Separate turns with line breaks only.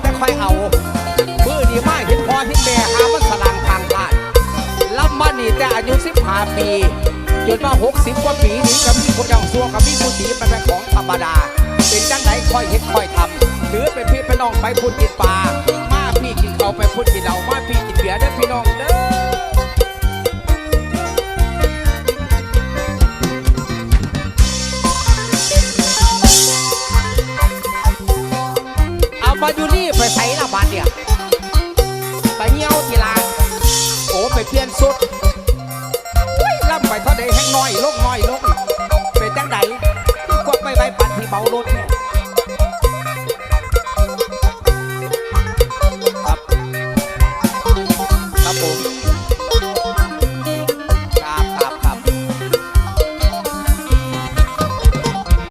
แต่ค่อยเอามือดีมากเห็นพอที่แม่หามันสลางทางพลาดรับมานี่แต่อายุสิบห้าปี จนมาหกสิบกว่าปีนี้กับมีคนอย่างซัวกับมีผู้ตีมันเป็นของธรรมดา เป็นจังไหนค่อยเห็นค่อยทำถือเป็นพี่เป็นน้องไปพูดกินปลามาพี่กินเขาไปพูดกินเหล้ามาพี่กินเบียร์เด้อพี่น้องเด้อ เอาอยู่นี่ไปใส่ละบาทเดียวไปเงี้ยวทีลานโอ้ไปเปลี่ยนสุดอุ้ยล่ำไปเท่าใดแห้งน้อยลงน้อยลงเป็นจังใดกวกไปใบปัดที่เบารถ